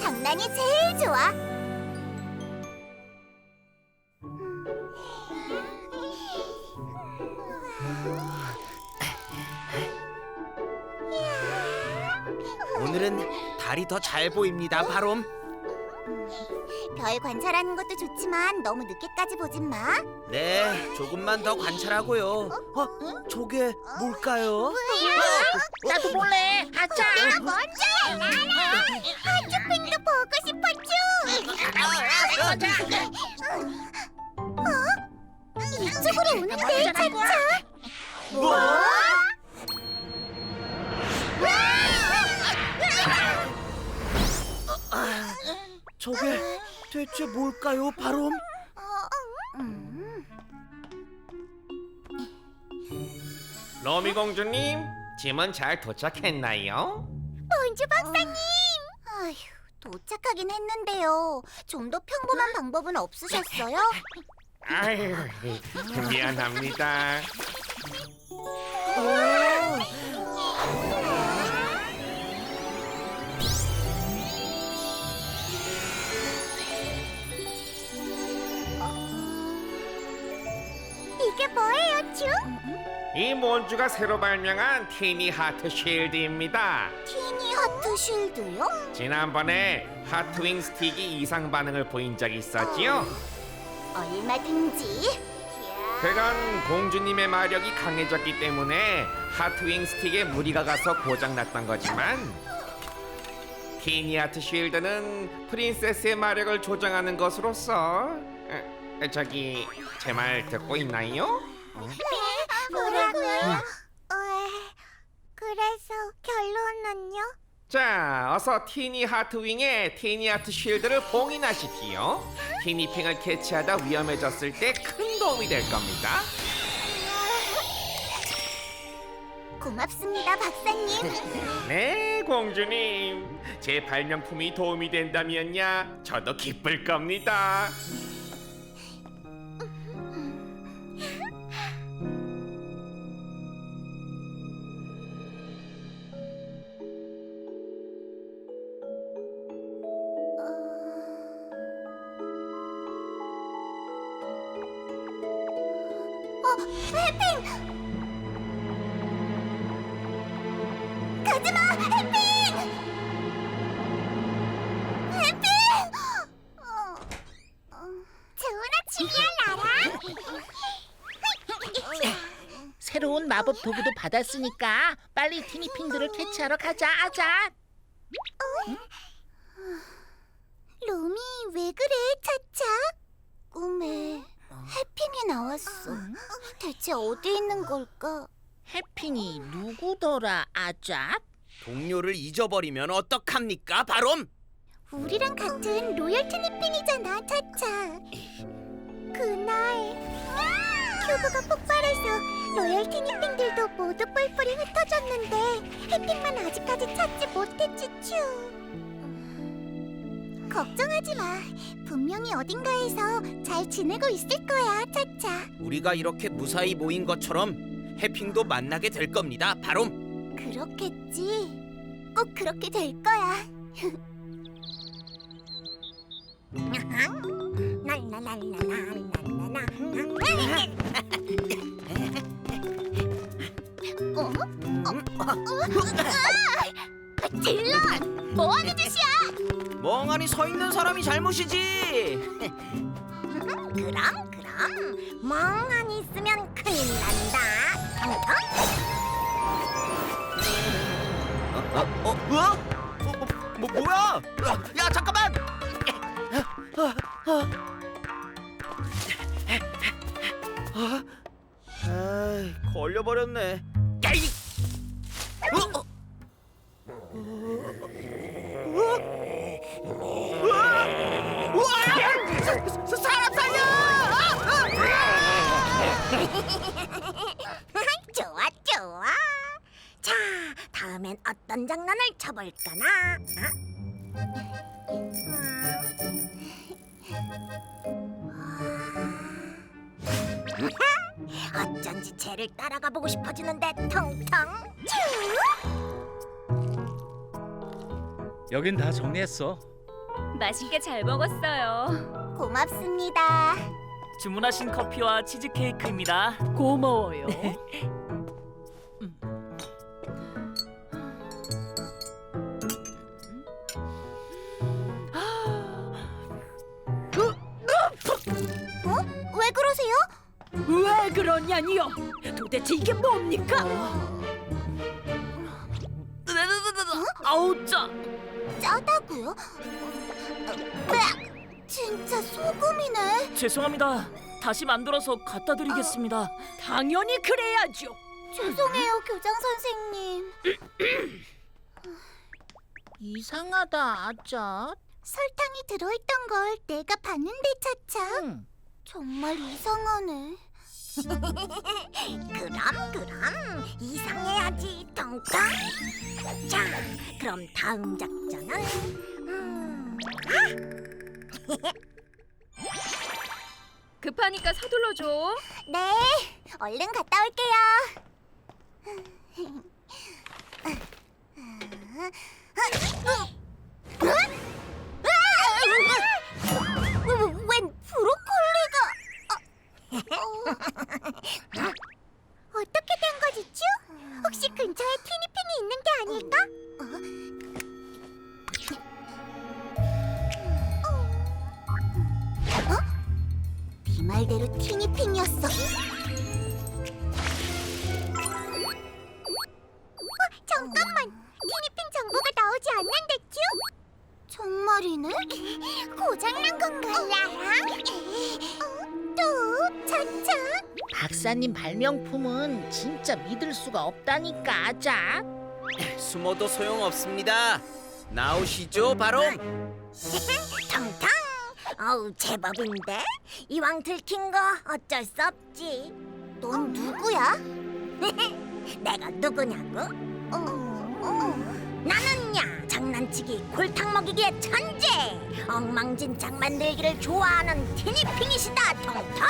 장난이 제일 좋아. 오늘은 달이 더 잘 보입니다, 바롬. 별 관찰하는 것도 좋지만 너무 늦게까지 보진 마. 네, 조금만 더 관찰하고요. 어? 저게 뭘까요? 나도 볼래. 아차. 내가 먼저 나라. 하츄핑도 보고 싶었죠. 어? 이쪽으로 오는데 차차. 뭐? 저게 대체 뭘까요, 바롬? 음. 로미 공주님, 짐은 잘 도착했나요? 본주 박사님. 아휴, 도착하긴 했는데요. 좀 더 평범한 방법은 없으셨어요? 아유, 미안합니다. 이게 뭐예요, 쭈? 이 몬주가 새로 발명한 티니 하트 쉴드입니다. 티니 하트 쉴드요? 지난번에 하트윙 스틱이 이상 반응을 보인 적이 있었지요? 얼마든지. 그건 공주님의 마력이 강해졌기 때문에 하트윙 스틱에 무리가 가서 고장났던 거지만 티니 하트 쉴드는 프린세스의 마력을 조정하는 것으로서 에, 저기 제 말 듣고 있나요? 뭐라고요? 어, 그래서 결론은요? 자, 어서 티니 하트윙에 티니 하트 쉴드를 봉인하시지요. 티니핑을 캐치하다 위험해졌을 때 큰 도움이 될 겁니다. 고맙습니다, 박사님. 네, 공주님. 제 발명품이 도움이 된다면야 저도 기쁠 겁니다. 아침이야, 라라. 새로운 마법 도구도 받았으니까 빨리 티니핑들을 캐치하러 가자. 아자. 로미, 왜 그래, 차차? 꿈에 해핑이 나왔어. 대체 어디 있는 걸까? 해핑이 누구더라? 아자. 동료를 잊어버리면 어떡합니까, 바롬? 우리랑 같은 로열 티 니핑이잖아, 차차. 그날 큐브가 폭발해서 로열 티 니핑들도 모두 뿔뿔이 흩어졌는데 해핑만 아직까지 찾지 못했지, 츄. 걱정하지 마. 분명히 어딘가에서 잘 지내고 있을 거야, 차차. 우리가 이렇게 무사히 모인 것처럼 해핑도 만나게 될 겁니다, 바롬. 그렇겠지. 꼭 그렇게 될 거야. 어? 딜런, 뭐 하는 짓이야? 멍하니 서 있는 사람이 잘못이지. 그럼 그럼 멍하니 있으면 큰일 난다. 어? 어? 어? 뭐, 뭐, 뭐야? 야, 잠깐만! 아, 걸려버렸네. 야, 이! 어? 어? 우와! 우와! 사- 사- 사람 살려! 좋아 좋아. 자, 다음엔 어떤 장난을 쳐볼까나? 쟤를 따라가 보고 싶어지는데 텅텅. 여긴 다 정리했어. 맛있게 잘 먹었어요. 고맙습니다. 주문하신 커피와 치즈케이크입니다. 고마워요. 어? 왜 그러세요? 왜 그러냐니요? 도대체 이게 뭡니까? 아우 짜. 짜다고요? 으악! 진짜 소금이네. 죄송합니다. 다시 만들어서 갖다 드리겠습니다. 당연히 그래야죠. 죄송해요, 교장 선생님. 이상하다, 아짜. 설탕이 들어있던 걸 내가 봤는데 차차. 응. 정말 이상하네. 그럼 그럼 이상해야지 덩덩. 자, 그럼 다음 작전은 음, 급하니까 서둘러 줘. 네, 얼른 갔다 올게요. 웬 브로콜리가? 어떻게 된 거지, 쭈? 혹시 근처에 티니핑이 있는 게 아닐까? 박사님 발명품은 진짜 믿을 수가 없다니까, 아자. 숨어도 소용없습니다. 나오시죠, 바로. 텅텅. 어우 제법인데 이왕 들킨 거 어쩔 수 없지. 넌 누구야? 내가 누구냐고? 어, 나는야 장난치기 골탕 먹이기의 천재 엉망진창 만들기를 좋아하는 티니핑이시다 텅텅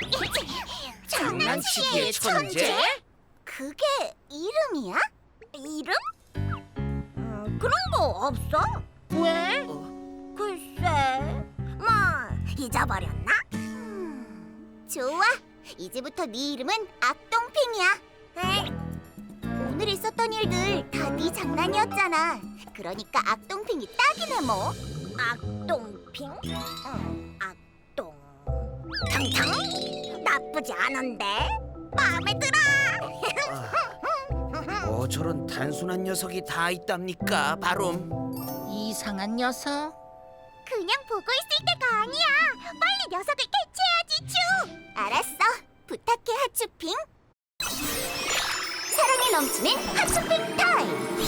장난치기의 천재? 그게 이름이야? 이름? 음, 그런 거 없어 왜? 글쎄, 뭐 잊어버렸나? 음, 좋아, 이제부터 네 이름은 악동핑이야. 오늘 있었던 일들 다 네 장난이었잖아. 그러니까 악동핑이 딱이네 뭐. 악동핑? 응, 악동. 탕탕? 나쁘지 않은데? 마음에 들어. 뭐 저런 단순한 녀석이 다 있답니까, 바롬? 이상한 녀석? 그냥 보고 있을 때가 아니야. 빨리 녀석을 캐치해야지, 쭈. 알았어. 부탁해, 하츄핑. 사랑이 넘치는 하츄핑 타임.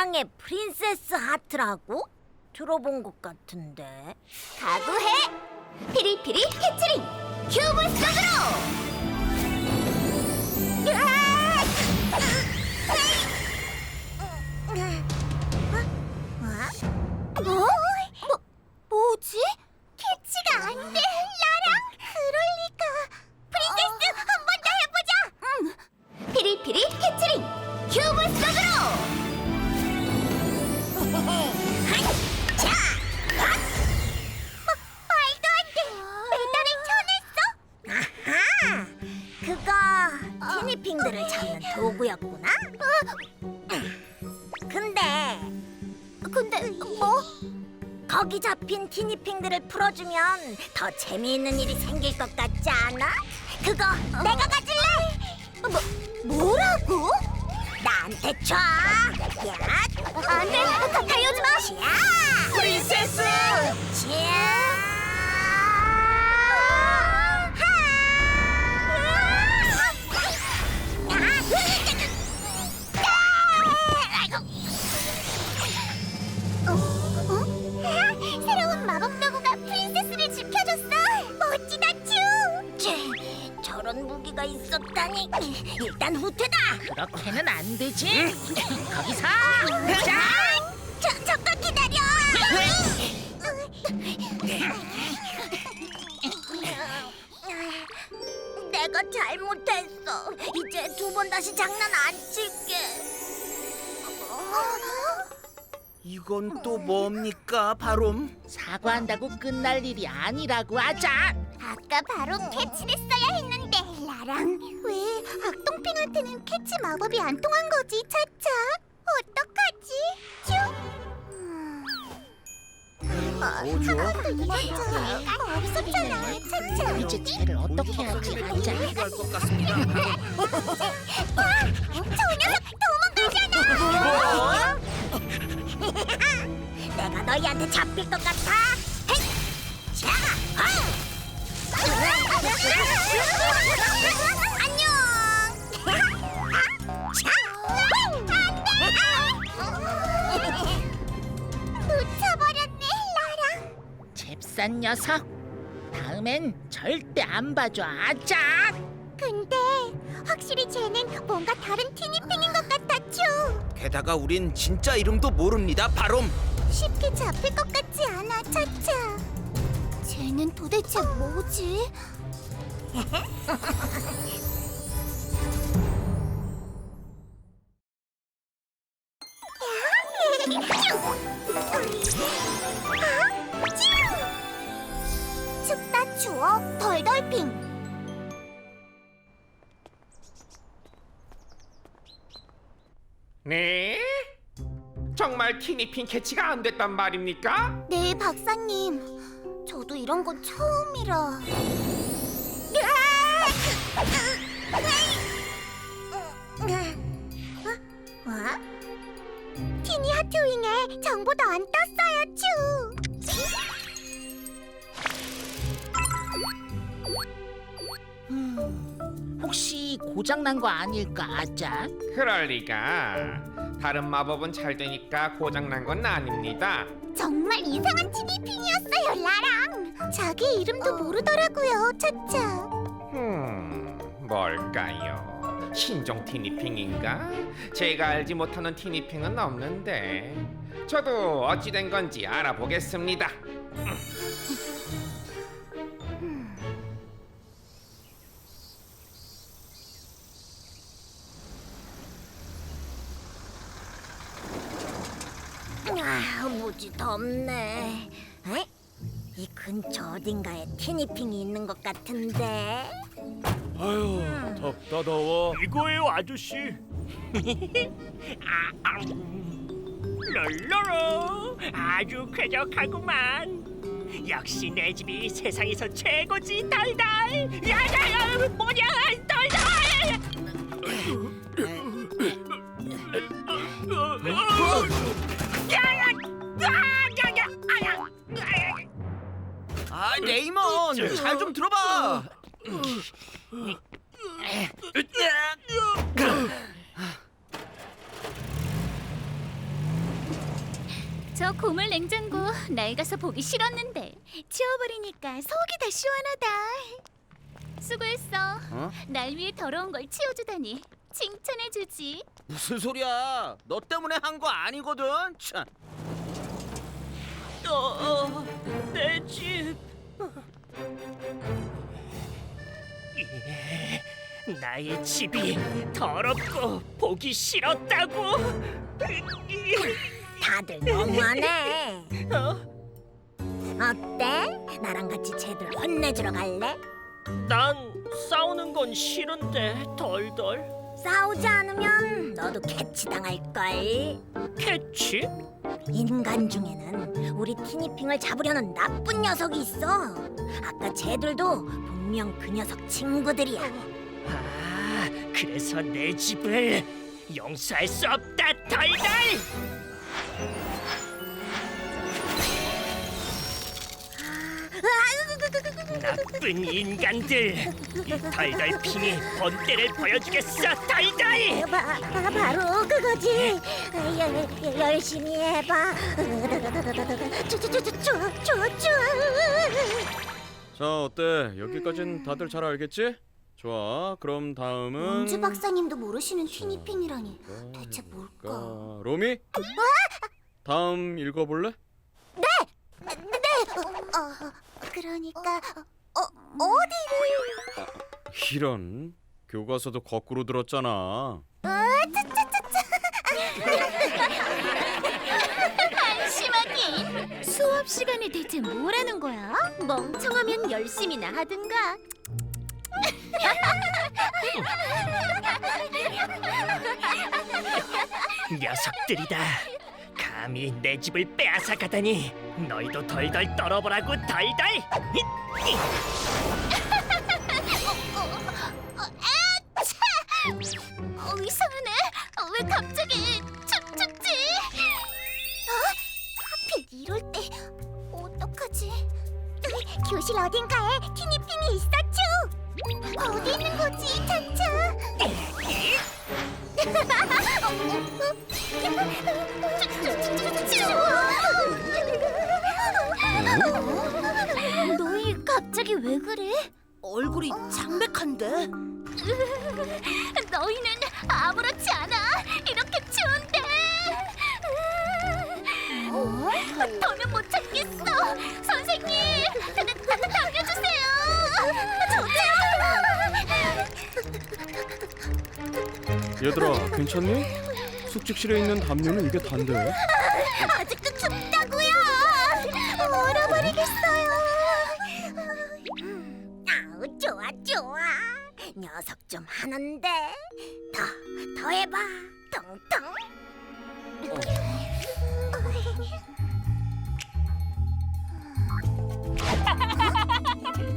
사랑의 프린세스 하트라고? 들어본 것 같은데 각오해! 피리피리 캐치링! 큐브 속으로! 거기 잡힌 티니핑들을 풀어주면 더 재미있는 일이 생길 것 같지 않아? 그거 내가 가질래. 뭐, 뭐라고? 나한테 줘. 야, 안돼, 가까이 오지 마. 야, 프린세스. 자. 어? 여기가 있었다니. 일단 후퇴다. 그렇게는 안 되지. 거기서 자. 저, 잠깐 기다려. 내가 잘못했어. 이제 두 번 다시 장난 안 칠게. 이건 또 뭡니까, 바롬? 사과한다고 끝날 일이 아니라고 하자. 아까 바로 캐치를 써야 했는데 나랑 왜 악동핑한테는 캐치 마법이 안 통한 거지 차차 어떡하지 쭈 뭐죠? 이것저것 없었잖아 차차 이제 쟤를 어떻게 하지? 하자. 필요할 것 같습니다. 저 녀석 도망가잖아 내가 너희한테 잡힐 것 같아 안녕 자, 안돼 놓쳐버렸네 라랑 잽싼 녀석. 다음엔 절대 안 봐줘. 아자. 근데 확실히 쟤는 뭔가 다른 티니핑인 것 같아 쭈 게다가 우린 진짜 이름도 모릅니다, 바롬. 쉽게 잡힐 것 같지 않아, 차차. 쟤는 도대체 뭐지? 춥다 추워 덜덜핑 네? 정말 티니핑 캐치가 안 됐단 말입니까? 네 박사님 저도 이런 건 처음이라 어? 티니 하트윙에 정보도 안 떴어요 츄 혹시 고장 난 거 아닐까? 아자. 그럴 리가. 다른 마법은 잘 되니까 고장 난 건 아닙니다. 정말 이상한 티니핑이었어요 라랑 자기 이름도 모르더라고요 차차 음, 뭘까요? 신종 티니핑인가? 제가 알지 못하는 티니핑은 없는데. 저도 어찌 된 건지 알아보겠습니다. 아, 무지 덥네. 에? 이 근처 어딘가에 티니핑이 있는 것 같은데. 아유 덥다 더워. 이거예요 아저씨. 롤로로 아주 쾌적하구만. 역시 내 집이 세상에서 최고지 달달. 야야야 뭐냐 달달. 아, 레이먼, 잘 좀 들어봐. 저 고물 냉장고 낡아서 보기 싫었는데 치워버리니까 속이 다 시원하다. 수고했어. 어? 날 위해 더러운 걸 치워주다니 칭찬해주지. 무슨 소리야? 너 때문에 한 거 아니거든. 참. 어, 어, 내 집. 예, 나의 집이 더럽고 보기 싫었다고. 다들 너무하네. 어? 어때? 나랑 같이 쟤들 혼내주러 갈래? 난 싸우는 건 싫은데 덜덜. 싸우지 않으면 너도 캐치 당할걸. 캐치? 인간 중에는 우리 티니핑을 잡으려는 나쁜 녀석이 있어. 아까 쟤들도 분명 그 녀석 친구들이야. 아, 그래서 내 집을 용서할 수 없다 덜덜. 나쁜 인간들 이 덜덜핑이 본때를 보여주겠어 덜덜 바, 바, 바로 그거지. 열, 열, 열심히 해봐. 자 어때? 여기까진 다들 잘 알겠지? 좋아. 그럼 다음은 원주 박사님도 모르시는 티니핑이라니 대체 까- 뭘까? 로미? 다음 읽어볼래? 네, 어, 그러니까 어 어디를? 이런 교과서도 거꾸로 들었잖아. 한심하긴. 수업 시간에 대체 뭐라는 거야? 멍청하면 열심히나 하든가. 녀석들이다. 감히 내 집을 빼앗아 가다니 너희도 덜덜 떨어보라고 덜덜. 힛! 어. 어? 교실 어딘가 괜찮니? 숙직실에 있는 담요는 이게 단데. 아직도 춥다고요? 얼어버리겠어요. 아우 좋아 좋아. 녀석 좀 하는데 더 더 해봐. 텅텅.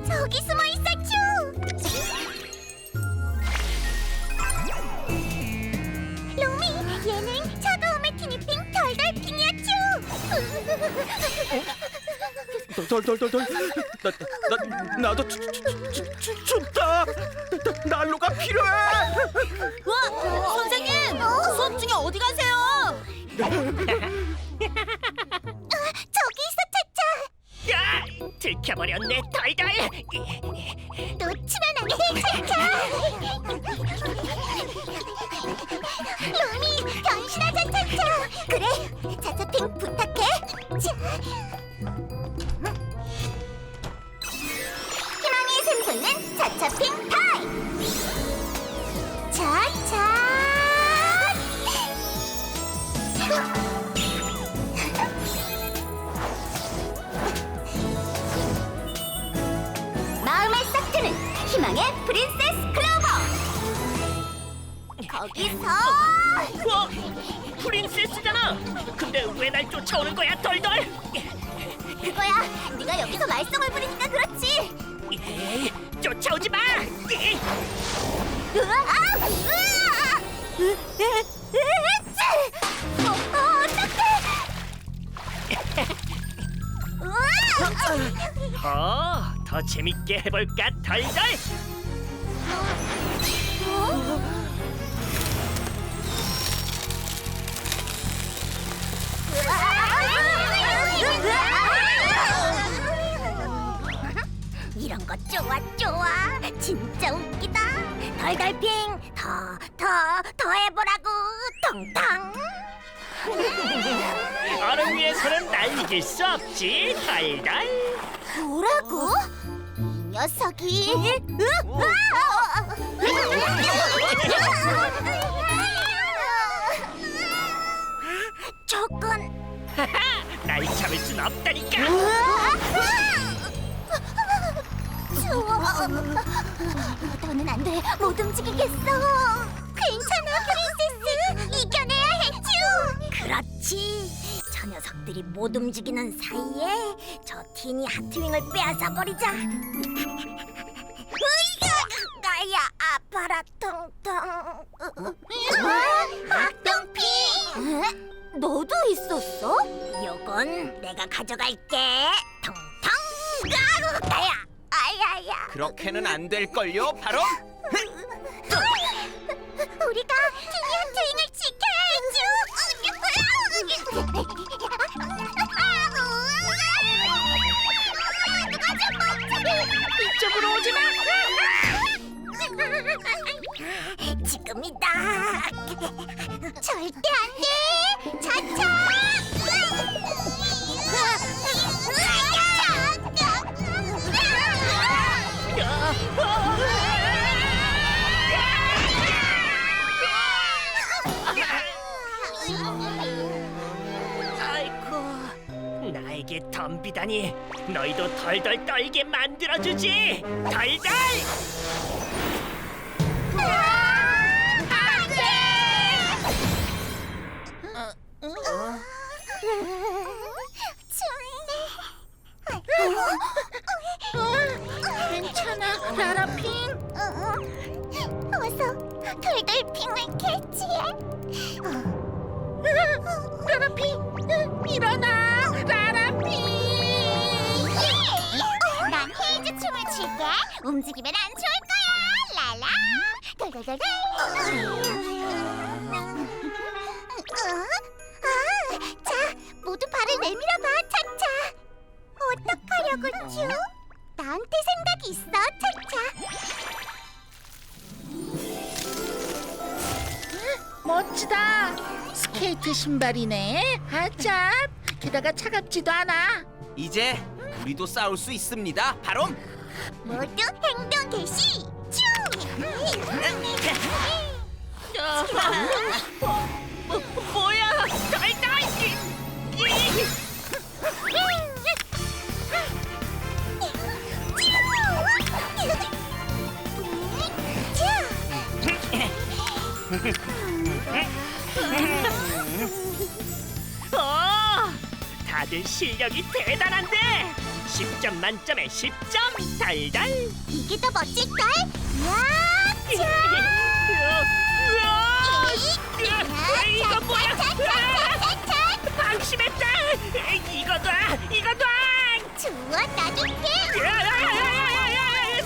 저기 숨어 있었죠. 덜덜덜덜. 나, 나 나도 추, 추, 추, 추, 춥다. 나, 난로가 필요해. 와, 선생님! 수업 중에 어디 가세요? 저기 있어, 차차. 야! 들켜버렸네 덜덜. 놓치면 안 돼, 차차. 로미, 변신하자, 차차. 그래, 차차핑 부탁해. 자. 희망의 샘솟는 차차핑 희망의 프린세스 클로버 거기서 어? 프린세스잖아. 근데 왜 날 쫓아오는 거야 덜덜? 그거야 네가 여기서 말썽을 부리니까 그렇지 에이, 쫓아오지 마. 이, 으아! 으아! 으, 으, 으, 어, 어, 어떡해 으아! 어, 더 재밌게 해볼까 덜덜. 이런 거 좋아 좋아. 진짜 웃기다. 덜덜핑 더 더 더 해보라고. 텅텅 얼음 위에서는 날 이길 수 없지. 덜덜. 뭐라고? 이 녀석이. 조건. 날 잡을 순 없다니까. 추워 더는 안돼. 못 움직이겠어. 괜찮아 그렇지. 저 녀석들이 못 움직이는 사이에 저 티니 하트윙을 빼앗아 버리자. 으이야! 나야 아파라 텅텅. 악동피! 너도 있었어? 요건 내가 가져갈게. 텅텅! 아, 나야! 아야야! 그렇게는 안 될 걸요, 바로. 우리가 이쪽으로 오지 마. 지금이다. 절대 안 돼. 나에게 덤비다니 너희도 덜덜 떨게 만들어주지 덜덜 괜찮아, 라라핑. 어서 돌돌핑을 캐치해. 라라핑, 으, 일어나, 라 움직이면 안 좋을 거야. 라라. 돌돌돌돌. 어? 아, 자, 모두 발을 내밀어봐, 차차. 어떡하려고 쭈? 나한테 생각이 있어, 차차. 멋지다. 스케이트 신발이네. 아짭. 게다가 차갑지도 않아. 이제 우리도 싸울 수 있습니다. 바로 모두 행동 개시. 쭈! 뭐야 덜덜 어, 다들 실력이 대단한데 10점 만점에 10점 달달 이게 더 멋질걸? 야! 자! 우와! 이거 뭐야 차차차차차! 방심했다 이거다 이거다 좋아, 놔줄게.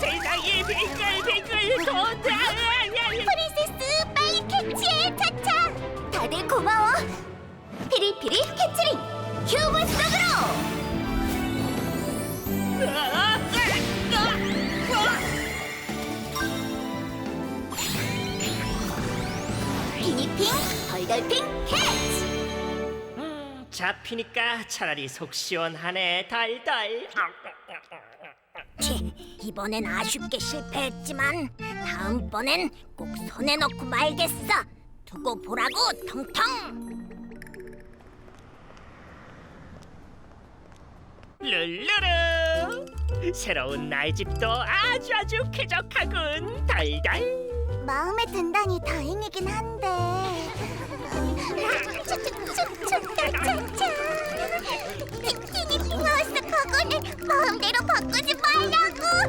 세상에 빙글빙글 돈다 프린세스 빨리 캐치해, 차차. 다들 고마워. 피리피리 캐치링 휴먼 속으로. 기니핑, 덜덜핑 캐치. 음, 잡히니까 차라리 속 시원하네 달달 치, 이번엔 아쉽게 실패했지만 다음번엔 꼭 손에 넣고 말겠어. 두고 보라고, 텅텅. 룰루루 새로운 나의 집도 아주 아주 쾌적하군 달달 마음에 든다니 다행이긴 한데. 티니 플러스 그거는 마음대로 바꾸지 말라고. 아,